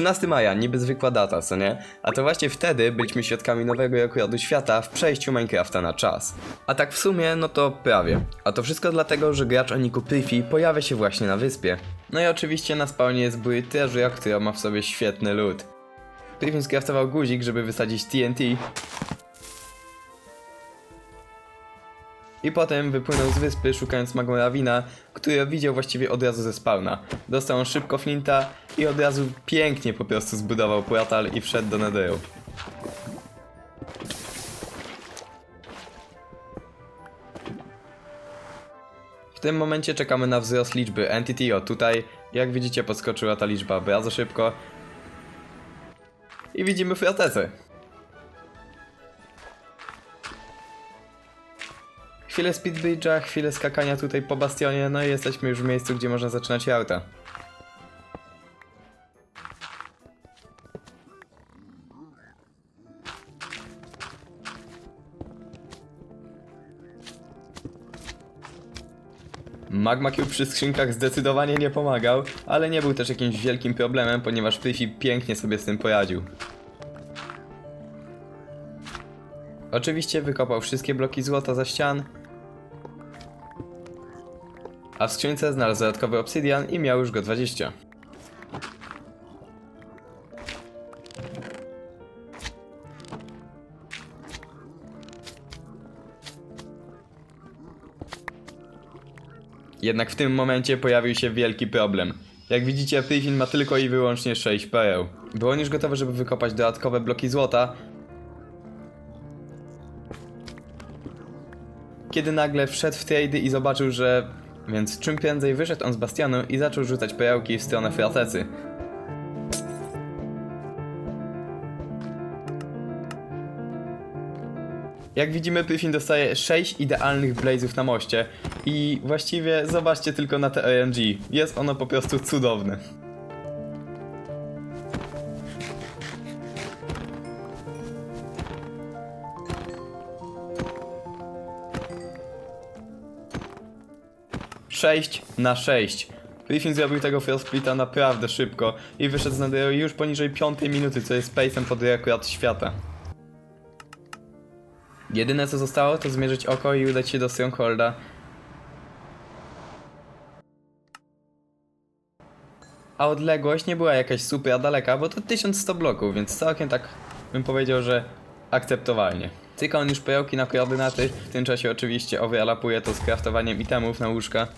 13 maja, niby zwykła data, co nie? A to właśnie wtedy byliśmy świadkami nowego rekordu świata w przejściu Minecrafta na czas. A tak w sumie, no to prawie. A to wszystko dlatego, że gracz o niku pojawia się właśnie na wyspie. No i oczywiście na spawnie jest Bury Treasure, która ma w sobie świetny lód. Priffin skraftował guzik, żeby wysadzić TNT. I potem wypłynął z wyspy szukając magą Rawina, który widział właściwie od razu ze spawna. Dostał on szybko flinta i od razu pięknie po prostu zbudował portal i wszedł do Netheru. W tym momencie czekamy na wzrost liczby Entity, o tutaj, jak widzicie podskoczyła ta liczba bardzo szybko. I widzimy fortecę. Chwilę speedbridge'a, chwilę skakania tutaj po bastionie, no i jesteśmy już w miejscu, gdzie można zaczynać auta. Magma Cube przy skrzynkach zdecydowanie nie pomagał, ale nie był też jakimś wielkim problemem, ponieważ Prifi pięknie sobie z tym poradził. Oczywiście wykopał wszystkie bloki złota za ścian, a w skrzynce znalazł dodatkowy obsydian i miał już go 20. Jednak w tym momencie pojawił się wielki problem. Jak widzicie, Priffin ma tylko i wyłącznie 6 pereł. Był on już gotowy, żeby wykopać dodatkowe bloki złota, kiedy nagle wszedł w trady i zobaczył, że... Więc czym prędzej wyszedł on z bastionu i zaczął rzucać perełki w stronę fortecy. Jak widzimy, Priffin dostaje 6 idealnych blazów na moście i właściwie zobaczcie tylko na te RNG. Jest ono po prostu cudowne. Sześć na 6. Griffin zrobił tego first splita naprawdę szybko i wyszedł z Netheru już poniżej 5 minuty, co jest pacem pod rekord świata. Jedyne co zostało to zmierzyć oko i udać się do Strongholda. A odległość nie była jakaś super daleka, bo to 1100 bloków, więc całkiem tak bym powiedział, że akceptowalnie. Cyka on już perełki na koordynaty, w tym czasie oczywiście overlapuje to z craftowaniem itemów na łóżka.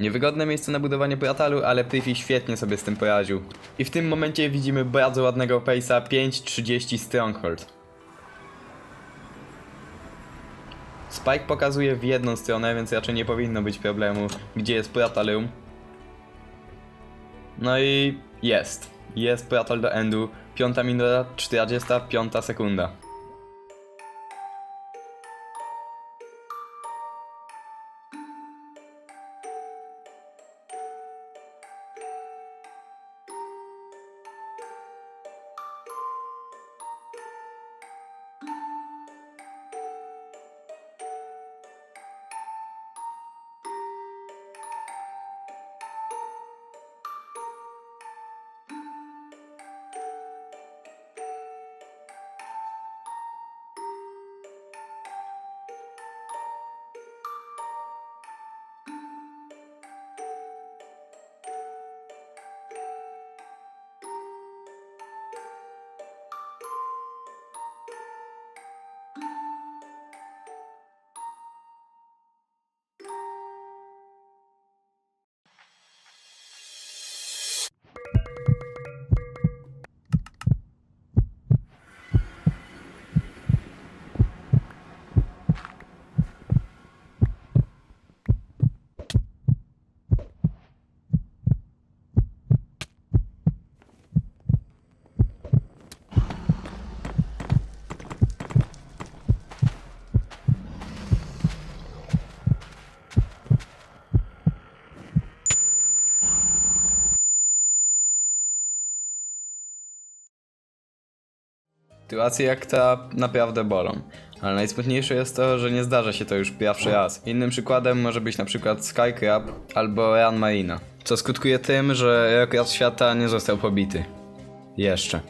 Niewygodne miejsce na budowanie portalu, ale Prifi świetnie sobie z tym poradził. I w tym momencie widzimy bardzo ładnego pace'a 5.30 Stronghold. Spike pokazuje w jedną stronę, więc raczej nie powinno być problemu, gdzie jest portalum. No i jest. Jest portal do endu. 5 minuta, 45 sekunda. Sytuacje jak ta naprawdę bolą. Ale najsmutniejsze jest to, że nie zdarza się to już pierwszy raz. Innym przykładem może być na przykład Skycrab albo Ran Marina. Co skutkuje tym, że rekord świata nie został pobity. Jeszcze.